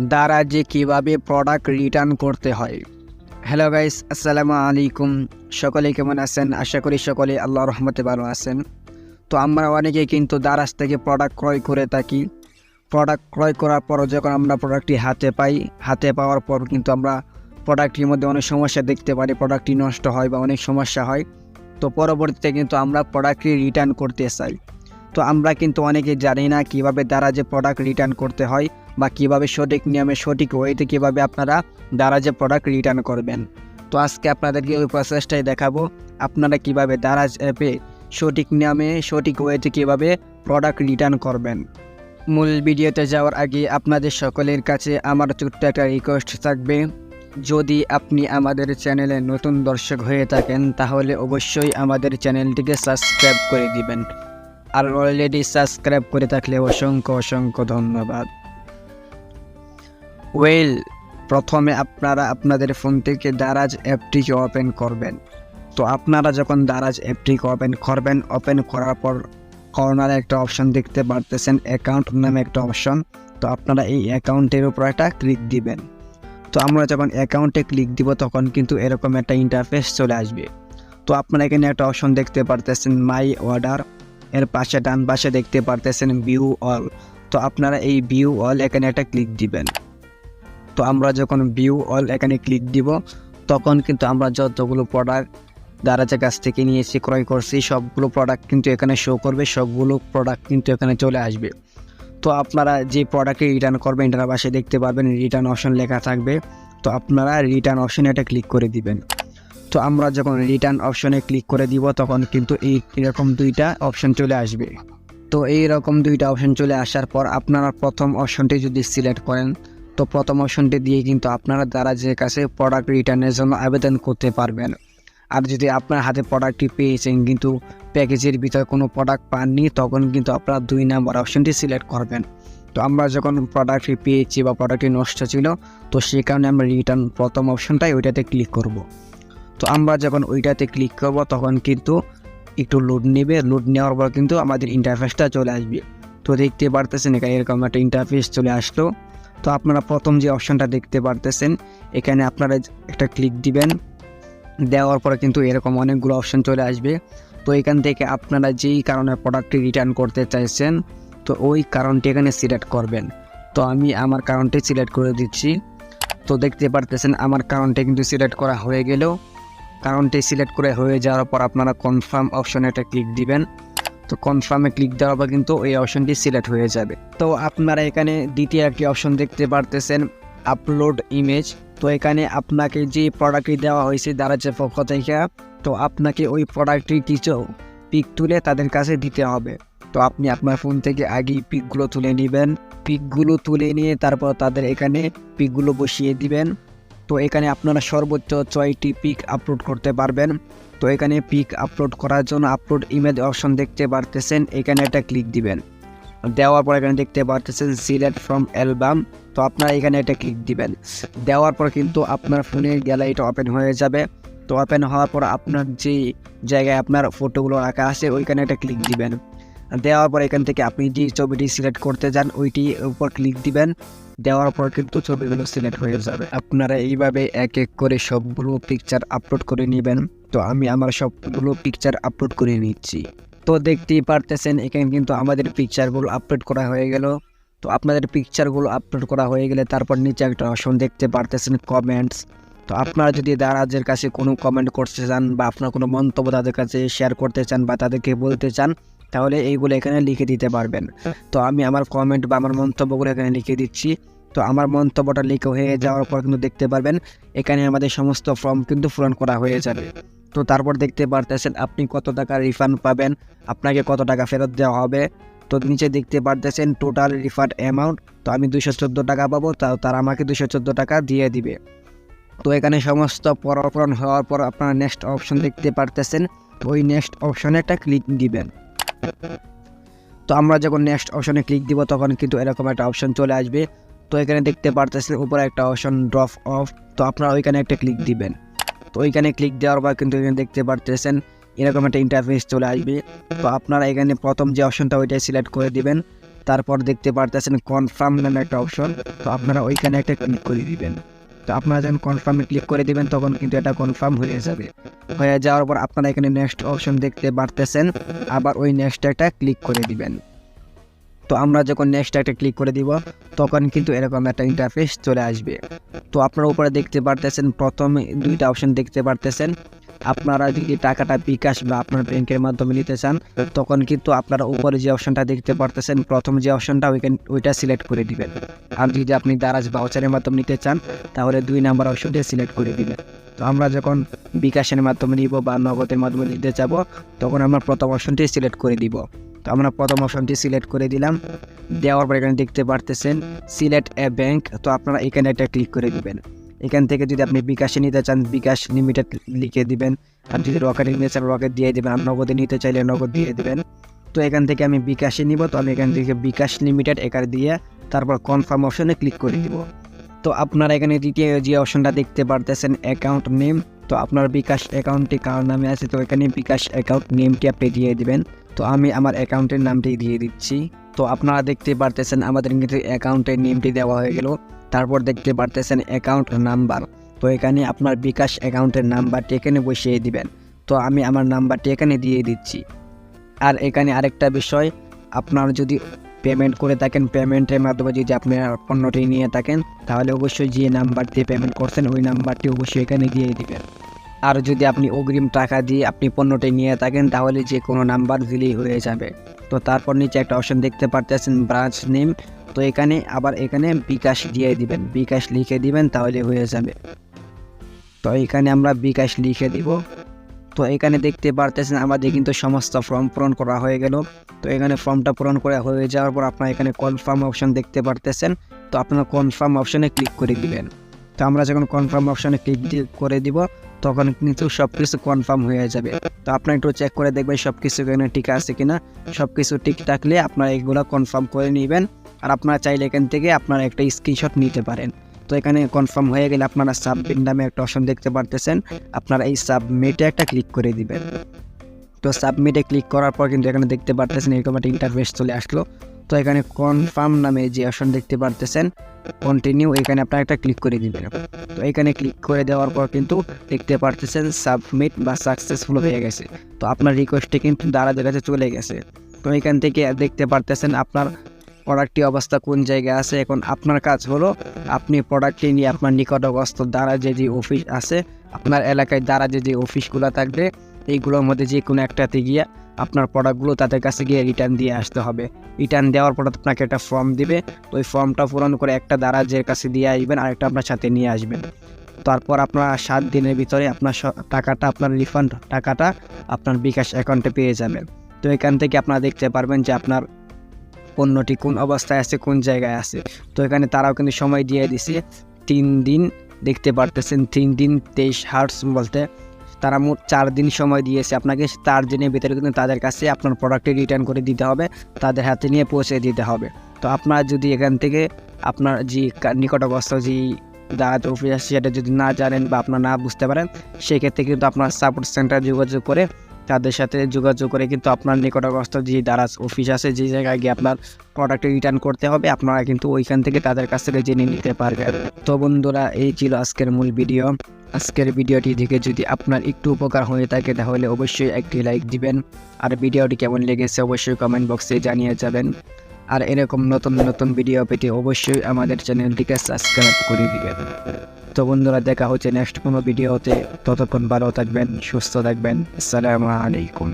দ্বারা যে কীভাবে প্রোডাক্ট রিটার্ন করতে হয়। হ্যালো গাইস আসসালামু আলাইকুম। সকলে কেমন আছেন? আশা করি সকলে আল্লাহ রহমতে ভালো আছেন। তো আমরা অনেকে কিন্তু দারাজ থেকে প্রোডাক্ট ক্রয় করে থাকি। প্রোডাক্ট ক্রয় করার পর যখন আমরা প্রোডাক্টটি হাতে পাই, হাতে পাওয়ার পর কিন্তু আমরা প্রোডাক্টটির মধ্যে অনেক সমস্যা দেখতে পারি প্রোডাক্টটি নষ্ট হয় বা অনেক সমস্যা হয়। তো পরবর্তীতে কিন্তু আমরা প্রোডাক্টটি রিটার্ন করতে চাই। তো আমরা কিন্তু অনেকে জানি না কীভাবে যে প্রোডাক্ট রিটার্ন করতে হয়। বা কীভাবে সঠিক নিয়মে সঠিক ওয়েতে কীভাবে আপনারা দারাজে প্রোডাক্ট রিটার্ন করবেন। তো আজকে আপনাদেরকে ওই প্রসেসটাই দেখাবো, আপনারা কীভাবে দারাজ অ্যাপে সঠিক নিয়মে, সঠিক ওয়েতে কীভাবে প্রোডাক্ট রিটার্ন করবেন। মূল ভিডিওতে যাওয়ার আগে আপনাদের সকলের কাছে আমার ছোট্ট একটা রিকোয়েস্ট থাকবে। যদি আপনি আমাদের চ্যানেলে নতুন দর্শক হয়ে থাকেন, তাহলে অবশ্যই আমাদের চ্যানেলটিকে সাবস্ক্রাইব করে দিবেন। আর অলরেডি সাবস্ক্রাইব করে থাকলে অসংখ্য অসংখ্য ধন্যবাদ। ওয়েল প্রথমে আপনারা আপনাদের ফোন থেকে দারাজ অ্যাপটিকে ওপেন করবেন। তো আপনারা যখন দারাজ অ্যাপটিকে ওপেন করবেন, ওপেন করার পর কর্নারে একটা অপশন দেখতে পারতেছেন, অ্যাকাউন্ট নামে একটা অপশন। তো আপনারা এই অ্যাকাউন্টের উপর একটা ক্লিক দিবেন। তো আমরা যখন অ্যাকাউন্টে ক্লিক দিব, তখন কিন্তু এরকম একটা ইন্টারফেস চলে আসবে। তো আপনারা এখানে একটা অপশন দেখতে পারতেছেন মাই অর্ডার এর পাশে, ডান পাশে দেখতে পারতেছেন ভিউ অল তো আপনারা এই ভিউ অল এখানে একটা ক্লিক দিবেন। তো আমরা যখন ভিউ অল এখানে ক্লিক দিব, তখন কিন্তু আমরা যতগুলো প্রোডাক্ট দারাজের কাছ থেকে নিয়েছি ক্রয় করছি, সবগুলো প্রোডাক্ট কিন্তু এখানে শো করবে, সবগুলো প্রোডাক্ট কিন্তু এখানে চলে আসবে। তো আপনারা যে প্রোডাক্টে রিটার্ন করবেন, এটার পাশে দেখতে পাবেন রিটার্ন অপশন লেখা থাকবে, তো আপনারা রিটার্ন অপশনে এটা ক্লিক করে দিবেন। তো আমরা যখন রিটার্ন অপশনে ক্লিক করে দিব, তখন কিন্তু এই এরকম দুইটা অপশন চলে আসবে। তো এই রকম দুইটা অপশন চলে আসার পর আপনারা প্রথম অপশনটি যদি সিলেক্ট করেন তো প্রথম অপশনটি দিয়ে কিন্তু আপনারা দ্বারা যে কাছে প্রোডাক্ট রিটার্নের জন্য আবেদন করতে পারবেন। আর যদি আপনার হাতে প্রোডাক্টটি পেয়েছেন কিন্তু প্যাকেজের ভিতরে কোনো প্রোডাক্ট পাননি, তখন কিন্তু আপনারা দুই নাম্বার অপশনটি সিলেক্ট করবেন। তো আমরা যখন প্রোডাক্টটি পেয়েছি বা প্রোডাক্টটি নষ্ট ছিল, তো সেই কারণে আমরা রিটার্ন প্রথম অপশনটাই ওইটাতে ক্লিক করব। তো আমরা যখন ওইটাতে ক্লিক করব, তখন কিন্তু একটু লোড নেবে। লোড নেওয়ার পর কিন্তু আমাদের ইন্টারফেসটা চলে আসবে। তো দেখতে পারতেছেন এখানে এরকম একটা ইন্টারফেস চলে আসলো। তো আপনারা প্রথম যে অপশানটা দেখতে পারতেছেন, এখানে আপনারা একটা ক্লিক দিবেন। দেওয়ার পরে কিন্তু এরকম অনেকগুলো অপশান চলে আসবে। তো এখান থেকে আপনারা যেই কারণে প্রোডাক্টটি রিটার্ন করতে চাইছেন, তো ওই কারণটি এখানে সিলেক্ট করবেন। তো আমি আমার কারণটি সিলেক্ট করে দিচ্ছি। তো দেখতে পারতেছেন আমার কারণটি কিন্তু সিলেক্ট করা হয়ে গেলেও কারণটি সিলেক্ট করে হয়ে যাওয়ার পর আপনারা কনফার্ম অপশনে একটা ক্লিক দিবেন। তো কনফার্মে ক্লিক দেওয়ার পর কিন্তু এই অপশনটি সিলেক্ট হয়ে যাবে। তো আপনারা এখানে দ্বিতীয় একটি অপশন দেখতে পারতেছেন আপলোড ইমেজ তো এখানে আপনাকে যে প্রোডাক্টটি দেওয়া হয়েছে, দারাজের পক্ষ থেকে, তো আপনাকে ওই প্রোডাক্টটি কিছু পিক তুলে তাদের কাছে দিতে হবে। তো আপনি আপনার ফোন থেকে আগেই পিকগুলো তুলে নেবেন। পিকগুলো তুলে নিয়ে তারপর তাদের এখানে পিকগুলো বসিয়ে দিবেন। তো এখানে আপনারা সর্বোচ্চ ছয়টি পিক আপলোড করতে পারবেন। তো এখানে পিক আপলোড করার জন্য আপলোড ইমেজ অপশন দেখতে পারতেছেন, এখানে একটা ক্লিক দিবেন। দেওয়ার পর এখানে দেখতে পারতেছেন সিলেক্ট ফ্রম অ্যালবাম তো আপনারা এখানে একটা ক্লিক দিবেন। দেওয়ার পর কিন্তু আপনার ফোনের গ্যালারিটা ওপেন হয়ে যাবে। তো ওপেন হওয়ার পর আপনার যে জায়গায় আপনার ফটোগুলো রাখা আছে, ওইখানে একটা ক্লিক দিবেন। দেওয়ার পর এখান থেকে আপনি যে ছবিটি সিলেক্ট করতে যান ওইটি উপর ক্লিক দিবেন। দেওয়ার পর কিন্তু ছবিগুলো সিলেক্ট হয়ে যাবে। আপনারা এইভাবে এক এক করে সবগুলো পিকচার আপলোড করে নেবেন। তো আমি আমার সবগুলো পিকচার আপলোড করে নিচ্ছি। তো দেখতেই পারতেছেন, এখানে কিন্তু আমাদের পিকচারগুলো আপলোড করা হয়ে গেল। তো আপনাদের পিকচারগুলো আপলোড করা হয়ে গেলে তারপর নিচে একটা অপশন দেখতে পারতেছেন কমেন্টস তো আপনারা যদি দারাজের কাছে কোনো কমেন্ট করতে চান বা আপনার কোনো মন্তব্য তাদের কাছে শেয়ার করতে চান বা তাদেরকে বলতে চান তাহলে এইগুলো এখানে লিখে দিতে পারবেন। তো আমি আমার কমেন্ট বা আমার মন্তব্যগুলো এখানে লিখে দিচ্ছি। তো আমার মন্তব্যটা লিখে হয়ে যাওয়ার পর কিন্তু দেখতে পারবেন, এখানে আমাদের সমস্ত ফর্ম কিন্তু পূরণ করা হয়ে যাবে। তো তারপর দেখতে পারতেছেন আপনি কত টাকা রিফান্ড পাবেন, আপনাকে কত টাকা ফেরত দেওয়া হবে। তো নিচে দেখতে পারতেছেন টোটাল রিফান্ড অ্যামাউন্ট তো আমি দুশো চোদ্দ টাকা পাবো তাও তারা আমাকে দুশো চোদ্দ টাকা দিয়ে দিবে। তো এখানে সমস্ত পরাপরণ হওয়ার পর আপনারা নেক্সট অপশন দেখতে পারতেছেন, ওই নেক্সট অপশনে একটা ক্লিক দিবেন। তো আমরা যখন নেক্সট অপশনে ক্লিক দিব, তখন কিন্তু এরকম একটা অপশন চলে আসবে। তো এখানে দেখতে পারতেছেন উপরে একটা অপশন ড্রপ অফ তো আপনারা ওইখানে একটা ক্লিক দিবেন। তো ওইখানে ক্লিক দেওয়ার পর কিন্তু এখানে দেখতে পারতেছেন এরকম একটা ইন্টারফেস চলে আসবে। তো আপনারা এখানে প্রথম যে অপশনটা ওইটাই সিলেক্ট করে দিবেন। তারপর দেখতে পারতেছেন কনফার্ম নামে একটা অপশন তো আপনারা ওইখানে একটা ক্লিক করে দিবেন। তো আপনারা যখন কনফার্মে ক্লিক করে দেবেন, তখন কিন্তু এটা কনফার্ম হয়ে যাবে। হয়ে যাওয়ার পর আপনারা এখানে নেক্সট অপশন দেখতে পারতেছেন। আবার ওই নেক্সট একটা ক্লিক করে দিবেন। তো আমরা যখন নেক্সট একটা ক্লিক করে দিব, তখন কিন্তু এরকম একটা ইন্টারফেস চলে আসবে। তো আপনারা উপরে দেখতে পারতেছেন, প্রথম দুইটা অপশন দেখতে পারতেছেন। আপনারা যদি টাকাটা বিকাশ বা আপনার ব্যাংকের মাধ্যমে নিতে চান, তখন কিন্তু আপনারা উপরে যে অপশনটা দেখতে পারতেছেন, প্রথম যে অপশনটা ওইটা সিলেক্ট করে দিবেন। আর যদি আপনি দারাজ বাউচারের মাধ্যমে নিতে চান, তাহলে দুই নাম্বার অপশনটা সিলেক্ট করে দিবেন। তো আমরা যখন বিকাশের মাধ্যমে নিব বা নগদের মাধ্যমে নিতে যাব, তখন আমরা প্রথম অপশনটি সিলেক্ট করে দিব। তো আমরা প্রথম অপশনটি সিলেক্ট করে দিলাম। দেওয়ার পর এখানে দেখতে পারতেছেন, সিলেক্ট এ ব্যাংক। তো আপনারা এখানে একটা ক্লিক করে দিবেন। এখান থেকে যদি আপনি বিকাশে নিতে চান, বিকাশ লিমিটেড লিখে দিবেন। আর যদি রকেটে নিতে চান রকেট দিয়ে দিবেন। আর নগদে নিতে চাইলে নগদ দিয়ে দিবেন। তো এখান থেকে আমি বিকাশে নিব। তো আমি এখান থেকে বিকাশ লিমিটেড একার দিয়ে তারপর কনফার্ম অপশনে ক্লিক করে দিব। তো আপনারা এখানে দ্বিতীয় যে অপশনটা দেখতে পারতেছেন অ্যাকাউন্ট নেম তো আপনার বিকাশ অ্যাকাউন্টটি কার নামে আছে? তো এখানে বিকাশ অ্যাকাউন্ট নেমটি আপনি দিয়ে দিবেন। তো আমি আমার অ্যাকাউন্টের নামটি দিয়ে দিচ্ছি। তো আপনারা দেখতে পারতেছেন, আমাদের কিন্তু অ্যাকাউন্টের নেমটি দেওয়া হয়ে গেল। তারপর দেখতে পারতেছেন অ্যাকাউন্ট নাম্বার তো এখানে আপনার বিকাশ অ্যাকাউন্টের নাম্বারটি এখানে বসিয়ে দিবেন। তো আমি আমার নাম্বারটি এখানে দিয়ে দিচ্ছি। আর এখানে আরেকটা বিষয়, আপনার যদি পেমেন্ট করে থাকেন পেমেন্টের মাধ্যমে যদি আপনি পণ্যটি নিয়ে থাকেন, তাহলে অবশ্যই যে নাম্বার দিয়ে পেমেন্ট করছেন, ওই নাম্বারটি অবশ্যই এখানে দিয়ে দিবেন। আর যদি আপনি অগ্রিম টাকা দিয়ে আপনি পণ্যটি নিয়ে থাকেন, তাহলে যে কোনো নাম্বার দিলেই হয়ে যাবে। তো তারপর নিচে একটা অপশন দেখতে পারতেছেন ব্রাঞ্চ নেম তো এখানে আবার এখানে বিকাশ দিয়ে দিবেন। বিকাশ লিখে দিবেন, তাহলে হয়ে যাবে। তো এখানে আমরা বিকাশ লিখে দিব। তো এখানে দেখতে পারতেছেন, আমাদের কিন্তু সমস্ত ফর্ম পূরণ করা হয়ে গেল। তো এখানে ফর্মটা পূরণ করা হয়ে যাওয়ার পর আপনার এখানে কনফার্ম অপশন দেখতে পারতেছেন। তো আপনার কনফার্ম অপশনে ক্লিক করে দিবেন। তো আমরা যখন কনফার্ম অপশনে ক্লিক করে দিব, তখন কিন্তু সব কিছু কনফার্ম হয়ে যাবে। তো আপনার একটু চেক করে দেখবেন সব কিছু এখানে ঠিক আছে কিনা। সব কিছু ঠিক থাকলে আপনারা এগুলো কনফার্ম করে নেবেন। আর আপনারা চাইলে এখান থেকে আপনারা একটা স্ক্রিনশট নিতে পারেন। তো এখানে কনফার্ম হয়ে গেলে আপনারা সাবমিট নামে একটা অপশন দেখতে পারতেছেন। আপনারা এই সাবমিটে একটা ক্লিক করে দিবেন। তো সাবমিটে ক্লিক করার পর কিন্তু এখানে দেখতে পারতেছেন এরকম একটা ইন্টারফেস চলে আসলো। তো এখানে কনফার্ম নামে যে অপশন দেখতে পারতেছেন কন্টিনিউ এখানে আপনারা একটা ক্লিক করে দিবেন। তো এখানে ক্লিক করে দেওয়ার পর কিন্তু দেখতে পারতেছেন সাবমিট বা সাকসেসফুল হয়ে গেছে। তো আপনার রিকোয়েস্টে কিন্তু দাঁড়াদের কাছে চলে গেছে। তো এখান থেকে দেখতে পারতেছেন আপনার প্রোডাক্টটি অবস্থা কোন জায়গায় আছে? এখন আপনার কাজ হলো আপনি প্রোডাক্টটি নিয়ে আপনার নিকটগ্রস্ত দ্বারা যে যে অফিস আছে। আপনার এলাকায় দ্বারা যে যে অফিসগুলো থাকবে। এইগুলোর মধ্যে যে কোনো একটাতে গিয়ে আপনার প্রোডাক্টগুলো তাদের কাছে গিয়ে রিটার্ন দিয়ে আসতে হবে। রিটার্ন দেওয়ার পর আপনাকে একটা ফর্ম দিবে। ওই ফর্মটা পূরণ করে একটা দারাজের কাছে দিয়ে আসবেন আর একটা আপনার সাথে নিয়ে আসবেন। তারপর আপনার সাত দিনের ভিতরে আপনার টাকাটা, আপনার রিফান্ড টাকাটা আপনার বিকাশ অ্যাকাউন্টে পেয়ে যাবেন। তো এখান থেকে আপনারা দেখতে পারবেন যে আপনার পণ্যটি কোন অবস্থায় আছে, কোন জায়গায় আছে। তো এখানে তারাও কিন্তু সময় দিয়ে দিছে। তিন দিন দেখতে পারতেছেন, তিন দিন তেইশ হার্টস বলতে। তারা মোট চার দিন সময় দিয়েছে। আপনাকে চার দিনের ভিতরে কিন্তু তাদের কাছে আপনার প্রোডাক্টটি রিটার্ন করে দিতে হবে, তাদের হাতে নিয়ে পৌঁছে দিতে হবে। তো আপনারা যদি এখান থেকে আপনার যে নিকটগ্রস্ত যে দাঁত অফিস সেটা যদি না জানেন বা আপনার না বুঝতে পারেন, সেক্ষেত্রে কিন্তু আপনার সাপোর্ট সেন্টার যোগাযোগ করে তাদের সাথে যোগাযোগ করে কিন্তু আপনার নিকটগ্রস্ত যে দারাজ অফিস আছে, যে জায়গায় গিয়ে আপনার প্রোডাক্ট রিটার্ন করতে হবে, আপনারা কিন্তু ওইখান থেকে তাদের কাছ থেকে জেনে নিতে পারবেন। তো বন্ধুরা, এই ছিল আজকের মূল ভিডিও আজকের ভিডিওটি দেখে যদি আপনার একটু উপকার হয়ে থাকে, তাহলে অবশ্যই একটি লাইক দিবেন। আর ভিডিওটি কেমন লেগেছে, অবশ্যই কমেন্ট বক্সে জানিয়ে যাবেন। আর এরকম নতুন নতুন ভিডিও পেতে অবশ্যই আমাদের চ্যানেলটিকে সাবস্ক্রাইব করে দিবেন। তো বন্ধুরা, দেখা হচ্ছে নেক্সট কোনো ভিডিওতে ততক্ষণ ভালো থাকবেন, সুস্থ থাকবেন। আসসালামু আলাইকুম।